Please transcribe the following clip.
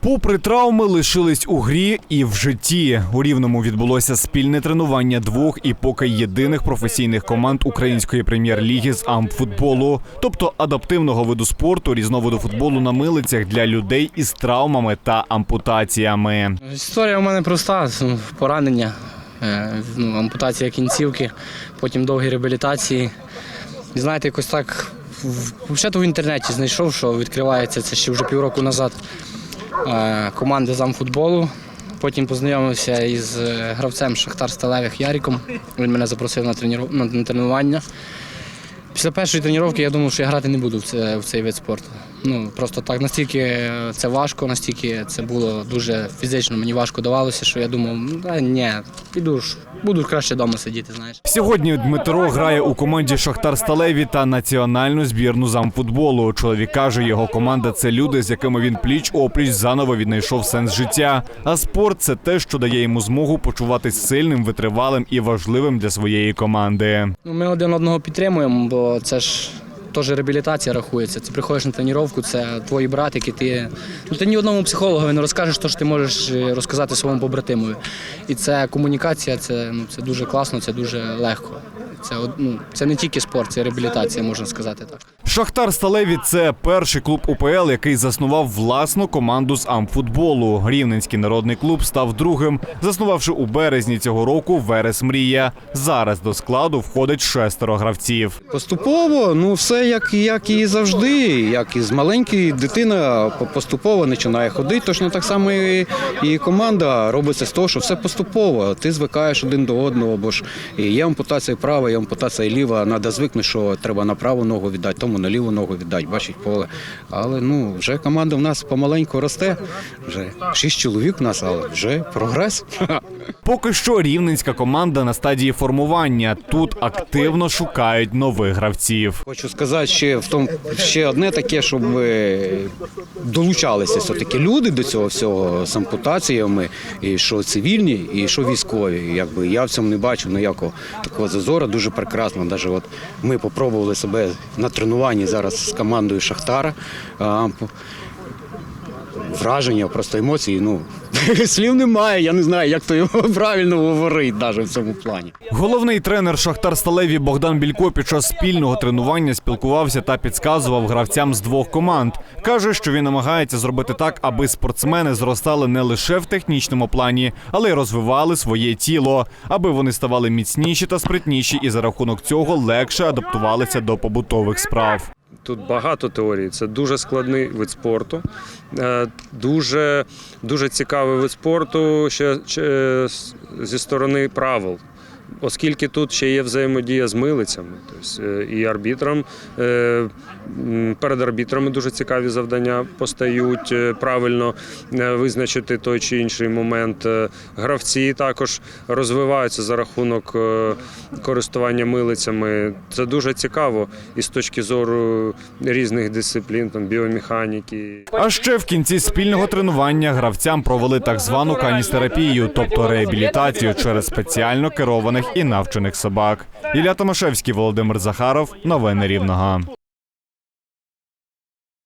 Попри травми, лишились у грі і в житті. У рівному відбулося спільне тренування двох і поки єдиних професійних команд української прем'єр-ліги з амфутболу, тобто адаптивного виду спорту, різновиду футболу на милицях для людей із травмами та ампутаціями. Історія у мене проста: ну, поранення, е, ну, ампутація кінцівки, потім довгі реабілітації. І знаєте, якось так взагалі в інтернеті знайшов, що відкривається це ще вже півроку назад. команда Команди з. Потім познайомився із е, гравцем Шахтар Сталевих Яріком. Він мене запросив на тренування. Після першої тренування я думав, що я грати не буду в цей вид спорту. Ну просто так настільки це важко, настільки це було дуже фізично. Мені важко давалося, що я думав, да, ні, піду ж, буду краще вдома сидіти. Знаєш. Сьогодні Дмитро грає у команді Шахтар Сталеві та національну збірну з амфутболу. Чоловік каже, його команда це люди, з якими він пліч опліч заново віднайшов сенс життя. А спорт це те, що дає йому змогу почуватись сильним, витривалим і важливим для своєї команди. Ну, ми один одного підтримуємо, бо це ж теж реабілітація рахується. Ти приходиш на тренування, це твої братики. Ти, ну, ти ні одному психологу не розкажеш те, що ти можеш е, розказати своєму побратимові. І це комунікація, це, ну, це дуже класно, це дуже легко. Це, ну, це не тільки спорт, це реабілітація, можна сказати так. Шахтар Сталеві це перший клуб УПЛ, який заснував власну команду з амфутболу. Рівненський народний клуб став другим, заснувавши у березні цього року Верес Мрія. Зараз до складу входить шестеро гравців. Поступово, ну все як, як і завжди, як і з маленької дитина поступово починає ходити. Точно так само і, і команда робиться з того, що все поступово. Ти звикаєш один до одного, бо ж є ампутація права, ампутація ліва. Треба звикнути, що треба на праву ногу віддати, тому на ліву ногу віддати, бачить поле. Але ну вже команда в нас помаленьку росте. Вже шість чоловік в нас, але вже прогрес. Поки що рівненська команда на стадії формування. Тут активно шукають нових гравців. Хочу сказати ще в тому ще одне таке, щоб долучалися все таки люди до цього всього з ампутаціями, і що цивільні, і що військові. Якби я в цьому не бачу ніякого такого зазору. Дуже прекрасно. Навіть от ми спробували себе на тренуванні зараз з командою Шахтара. Враження, просто емоції. Ну слів немає. Я не знаю, як то його правильно говорити, навіть в цьому плані. Головний тренер Шахтар Сталеві Богдан Білько під час спільного тренування спілкувався та підказував гравцям з двох команд. каже, що він намагається зробити так, аби спортсмени зростали не лише в технічному плані, але й розвивали своє тіло, аби вони ставали міцніші та спритніші, і за рахунок цього легше адаптувалися до побутових справ. Тут багато теорій. Це дуже складний вид спорту, е, дуже, дуже цікавий вид спорту ще, ще зі сторони правил. Оскільки тут ще є взаємодія з милицями, тобто е, і арбітром, е, перед арбітрами дуже цікаві завдання постають е, правильно визначити той чи інший момент. Гравці також розвиваються за рахунок користування милицями. Це дуже цікаво і з точки зору різних дисциплін, там біомеханіки. А ще в кінці спільного тренування гравцям провели так звану каністерапію, тобто реабілітацію через спеціально керованих і навчених собак. Ілля Томашевський, Володимир Захаров. Новини Рівного.